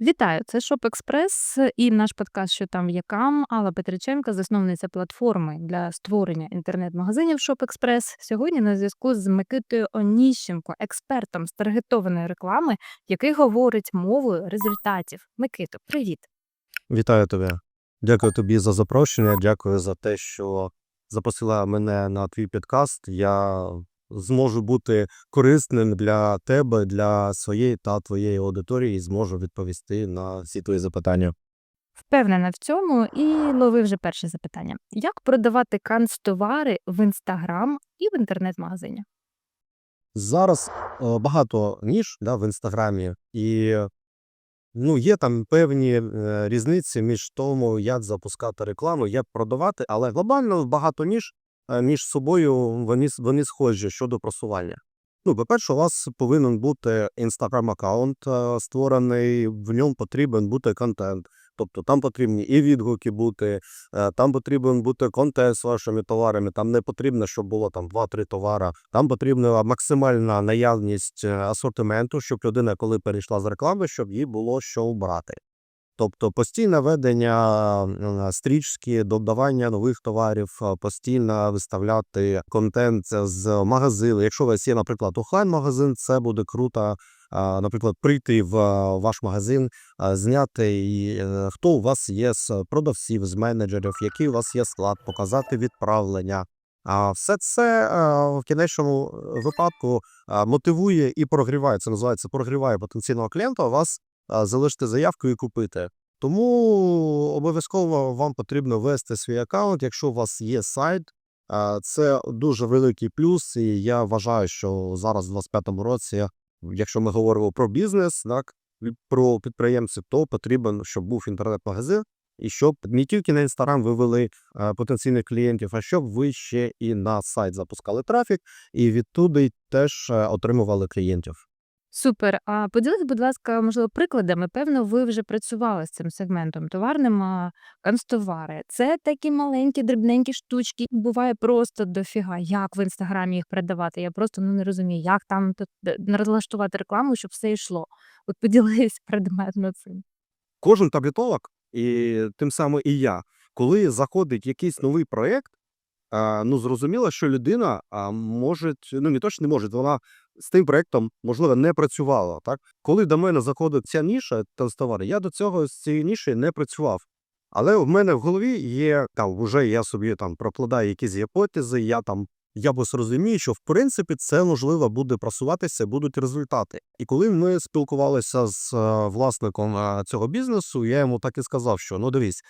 Вітаю, це Shop Express і наш подкаст «Що там є кам». Алла Петриченка, засновниця платформи для створення інтернет-магазинів Shop Express. Сьогодні на зв'язку з Микитою Оніщенко, експертом з таргетованої реклами, який говорить мовою результатів. Микито, привіт. Вітаю тебе. Дякую тобі за запрошення. Дякую за те, що запросила мене на твій підкаст. Я зможу бути корисним для тебе, для своєї та твоєї аудиторії і зможу відповісти на всі твої запитання. Впевнена в цьому і лови вже перше запитання. Як продавати канцтовари в Інстаграм і в інтернет-магазині? Зараз е, багато ніж да, в інстаграмі, і ну, є там певні е, різниці між тому, як запускати рекламу, як продавати, але глобально багато ніж між собою вони, вони схожі щодо просування. Ну, по-перше, у вас повинен бути інстаграм-аккаунт е, створений, в ньому потрібен бути контент. Тобто там потрібні і відгуки бути, е, там потрібен бути контент з вашими товарами. Там не потрібно, щоб було там 2-3 товара. Там потрібна максимальна наявність е, асортименту, щоб людина, коли перейшла з реклами, щоб їй було що обрати. Тобто постійне ведення е, стрічки, додавання нових товарів, е, постійно виставляти контент з магазину. Якщо у вас є, наприклад, офлайн-магазин, це буде круто. Наприклад, прийти в е, ваш магазин, зняти, і, хто у вас є з продавців, з менеджерів, який у вас є склад, показати відправлення. А все це в кінечному випадку мотивує і прогріває. Це називається прогріває потенційного клієнта. Вас а, залишити заявку і купити. Тому обов'язково вам потрібно ввести свій аккаунт, якщо у вас є сайт. Це дуже великий плюс, і я вважаю, що зараз, в 2025 році, якщо ми говоримо про бізнес, так про підприємців, то потрібен, щоб був інтернет-магазин, і щоб не тільки на інстаграм ви вели е, потенційних клієнтів, а щоб ви ще і на сайт запускали трафік, і відтуди теж отримували клієнтів. Супер. А поділись, будь ласка, можливо, прикладами. Певно, ви вже працювали з цим сегментом товарним а, канцтовари. Це такі маленькі, дрібненькі штучки. Буває просто дофіга. Як в інстаграмі їх продавати? Я просто ну не розумію, як там тут е, налаштувати рекламу, щоб все йшло. От поділись предметно цим. Кожен таргетолог, і тим самим і я, коли заходить якийсь новий проєкт, а, ну зрозуміло, що людина може, ну не точно не може, вона з тим проектом можливо, не працювала. Так? Коли до мене заходить ця ніша товари, я до цього з цієї ніші не працював. Але в мене в голові є там, вже я собі там прокладаю якісь гіпотези, я там якось розумію, що в принципі це можливо буде просуватися, будуть результати. І коли ми спілкувалися з е, власником е, цього бізнесу, я йому так і сказав, що ну дивись,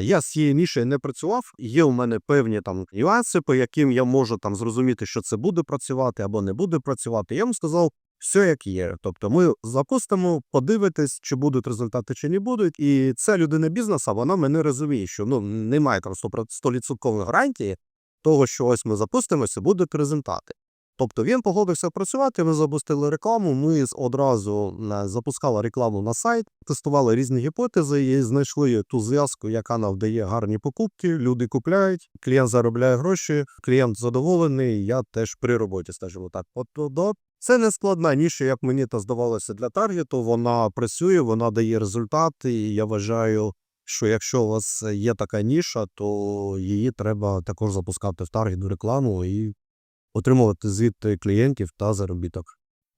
я з цією нішею не працював. Є у мене певні там нюанси, по яким я можу там зрозуміти, що це буде працювати або не буде працювати. Я йому сказав. Все як є. Тобто ми запустимо, подивитись, чи будуть результати, чи не будуть. І ця людина бізнесу, вона мене розуміє, що ну немає там 100% гарантії того, що ось ми запустимося, будуть результати. Тобто він погодився працювати, ми запустили рекламу. Ми одразу е, запускали рекламу на сайт, тестували різні гіпотези і знайшли ту зв'язку, яка нам дає гарні покупки. Люди купляють, клієнт заробляє гроші, клієнт задоволений. Я теж при роботі, скажімо так. От до це не складна ніша, як мені то здавалося для таргету. Вона працює, вона дає результати. І я вважаю, що якщо у вас є така ніша, то її треба також запускати в таргетну рекламу і отримувати звідти клієнтів та заробіток.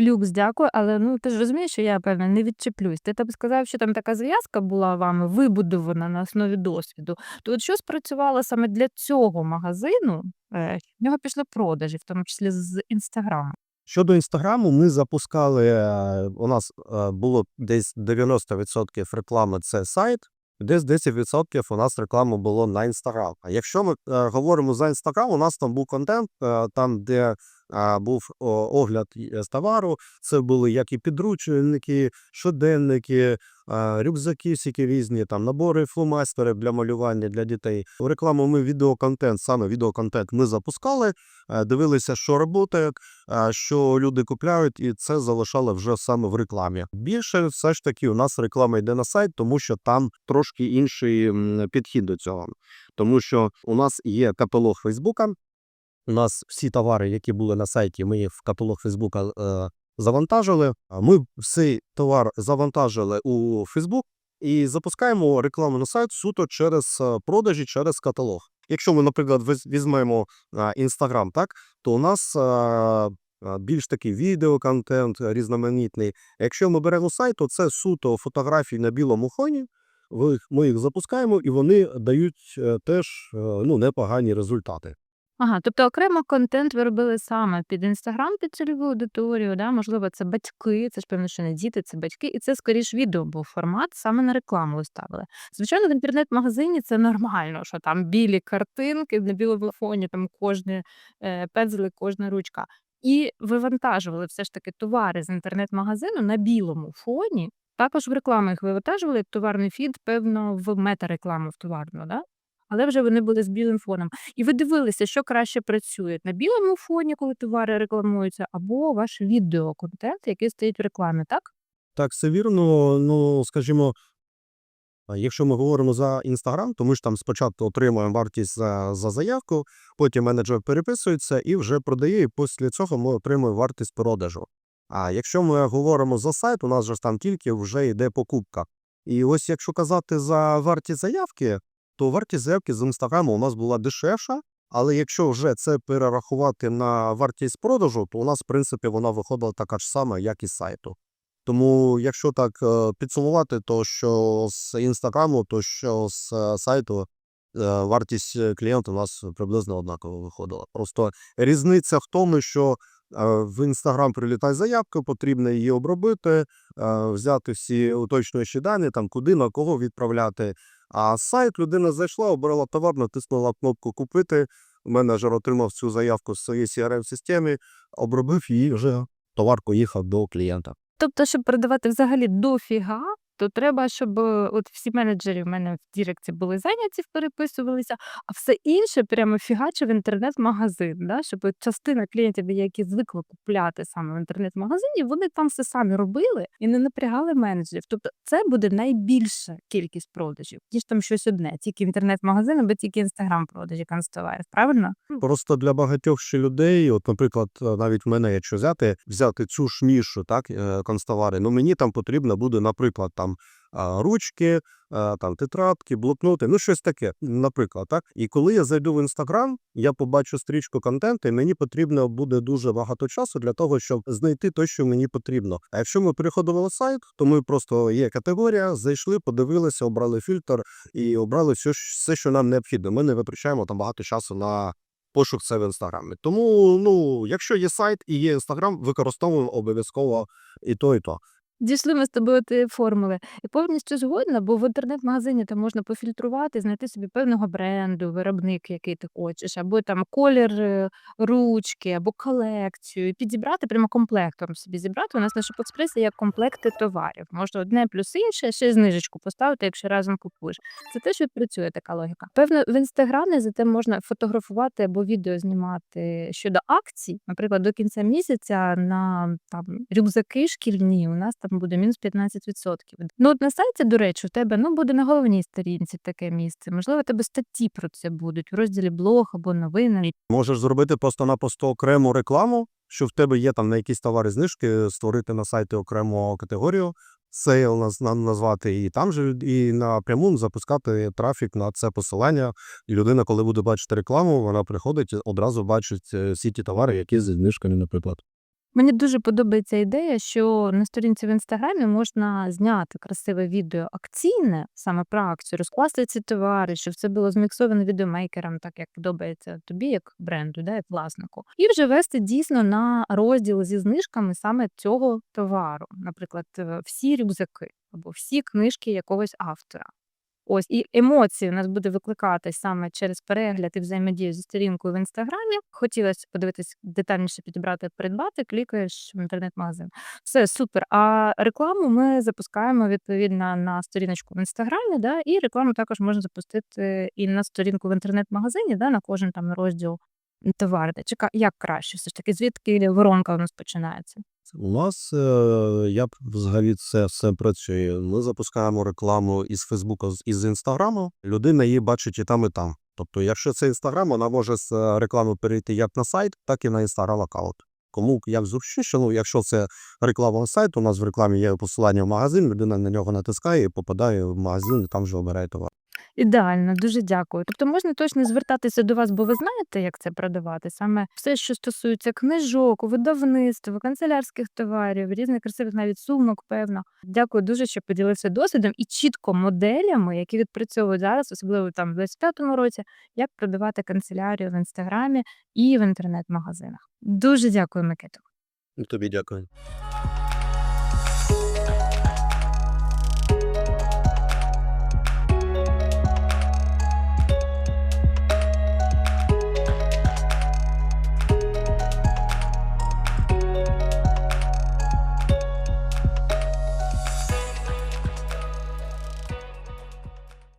Люкс, дякую, але ну ти ж розумієш, що я певно не відчеплюсь. Ти там сказав, що там така зв'язка була вами вибудована на основі досвіду. То от що спрацювало саме для цього магазину, е, в нього пішли продажі, в тому числі з інстаграму. Щодо інстаграму, ми запускали. е, У нас е, було десь 90% реклами це сайт, десь 10% у нас реклами було на інстаграм. А якщо ми е, говоримо за інстаграм, у нас там був контент, е, там, де е, був о, огляд е, з товару, це були як і підручники, щоденники, рюкзаки всякі різні, там набори фломастери для малювання для дітей. У рекламу ми відеоконтент, саме відеоконтент ми запускали, е, дивилися, що працює, що люди купляють, і це залишали вже саме в рекламі. Більше все ж таки у нас реклама йде на сайт, тому що там трошки інший підхід до цього. Тому що у нас є каталог Фейсбука. У нас всі товари, які були на сайті, ми в каталог Фейсбука е, завантажили. Ми цей товар завантажили у Facebook і запускаємо рекламу на сайт суто через е, продажі, через каталог. Якщо ми, наприклад, візьмемо Інстаграм, так то у нас е, е, більш такий відеоконтент е, різноманітний. Якщо ми беремо сайт, то це суто фотографії на білому фоні. Ми їх запускаємо, і вони дають е, теж е, ну, непогані результати. Ага, тобто окремо контент ви робили саме під Інстаграм, під цільову аудиторію, да? можливо, це батьки, це ж певно, що не діти, це батьки, і це скоріш відео був формат, саме на рекламу ви ставили. Звичайно, в інтернет-магазині це нормально, що там білі картинки на білому фоні, там кожне е, пензлик, кожна ручка. І вивантажували все ж таки товари з інтернет-магазину на білому фоні. Також в рекламу їх вивантажували, товарний фід, певно, в мета-рекламу в товарну, да? Але вже вони були з білим фоном. І ви дивилися, що краще працює на білому фоні, коли товари рекламуються, або ваш відеоконтент, який стоїть в рекламі, так? Так, все вірно. Ну, скажімо, якщо ми говоримо за Інстаграм, то ми ж там спочатку отримуємо вартість за, за заявку, потім менеджер переписується і вже продає, і після цього ми отримуємо вартість продажу. А якщо ми говоримо за сайт, у нас же ж там тільки вже йде покупка. І ось якщо казати за вартість заявки, то вартість заявки з Інстаграму у нас була дешевша, але якщо вже це перерахувати на вартість продажу, то у нас, в принципі, вона виходила така ж сама, як і з сайту. Тому, якщо так е, підсумувати, то що з інстаграму, то що з е, сайту, е, вартість клієнта у нас приблизно однаково виходила. Просто різниця в тому, що в інстаграм прилітає заявка, потрібно її обробити, взяти всі уточнюючі дані, там куди на кого відправляти. А сайт людина зайшла, обрала товар, натиснула кнопку купити. Менеджер отримав цю заявку з своєї crm системи обробив її вже товар поїхав до клієнта. Тобто, щоб продавати взагалі дофіга, то треба, щоб е, от всі менеджери в мене в Діректі були зайняті, переписувалися, а все інше прямо фігачив інтернет-магазин. Да? Щоб частина клієнтів, які звикли купляти саме в інтернет-магазині, вони там все самі робили і не напрягали менеджерів. Тобто це буде найбільша кількість продажів, ніж там щось одне, тільки інтернет-магазин, або тільки інстаграм продажі канцтоварів. Правильно? Просто для багатьох ще людей, от, наприклад, е, навіть мене, якщо взяти, взяти цю ж нішу, так, е, констовари, ну мені там потрібно буде, наприклад, там а, ручки, там тетрадки, блокноти, ну щось таке, наприклад, так. І коли я зайду в інстаграм, я побачу стрічку контенту, і мені потрібно буде дуже багато часу для того, щоб знайти те, що мені потрібно. А якщо ми переходимо на сайт, то ми просто є категорія, зайшли, подивилися, обрали фільтр і обрали все, все, що нам необхідно. Ми не витрачаємо там багато часу на пошук це в інстаграмі. Тому, ну, якщо є сайт і є інстаграм, використовуємо обов'язково і то, і то. Дійшли ми з тобою тієї формули. І повністю згодна, бо в інтернет-магазині там можна пофільтрувати, знайти собі певного бренду, виробник, який ти хочеш, або там колір е, ручки, або колекцію, і підібрати прямо комплектом собі зібрати. У нас на Шопекспресі є комплекти товарів. Можна одне плюс інше, ще й знижечку поставити, якщо разом купуєш. Це теж відпрацює така логіка. Певно, в інстаграмі зате можна фотографувати або відео знімати щодо акцій. Наприклад, до кінця місяця на там рюкзаки шкільні у нас там буде мінус 15%. Ну от на сайті, до речі, у тебе ну буде на головній сторінці таке місце. Можливо, тебе статті про це будуть в розділі блог або новини. Можеш зробити просто-напросто окрему рекламу, що в тебе є там на якісь товари знижки, створити на сайті окрему категорію, сейл наз- на- назвати, і там же і напряму запускати трафік на це посилання. І людина, коли буде бачити рекламу, вона приходить одразу бачить е, всі ті товари, які зі знижками, наприклад. Мені дуже подобається ідея, що на сторінці в інстаграмі можна зняти красиве відео акційне, саме про акцію, розкласти ці товари, щоб це було зміксовано відеомейкером, так як подобається тобі, як бренду, да, як власнику, і вже вести дійсно на розділ зі знижками саме цього товару, наприклад, е, всі рюкзаки або всі книжки якогось автора. Ось і емоції у нас буде викликатись саме через перегляд і взаємодію зі сторінкою в інстаграмі. Хотілося подивитись детальніше підібрати, придбати, клікаєш в інтернет-магазин. Все супер. А рекламу ми запускаємо відповідно на сторіночку в інстаграмі. Да, і рекламу також можна запустити і на сторінку в інтернет-магазині, да, на кожен там розділ товари. Чека, як краще? Все ж таки, звідки воронка у нас починається? У нас, е, як взагалі це все працює? Ми запускаємо рекламу із Фейсбука, з- Інстаграму. Людина її бачить і там, і там. Тобто, якщо це Інстаграм, вона може з е, реклами перейти як на сайт, так і на Інстаграм аккаунт. кому як зручніше. Ну, якщо це реклама сайту, у нас в рекламі є посилання в магазин, людина на нього натискає і попадає в магазин, і там вже обирає товар. Ідеально, дуже дякую. Тобто можна точно звертатися до вас, бо ви знаєте, як це продавати. Саме все, що стосується книжок, видавництва, канцелярських товарів, різних красивих навіть сумок, певно. Дякую дуже, що поділився досвідом і чітко моделями, які відпрацьовують зараз, особливо там в 25-му році, як продавати канцелярію в інстаграмі і в інтернет-магазинах. Дуже дякую, Микито. Тобі дякую.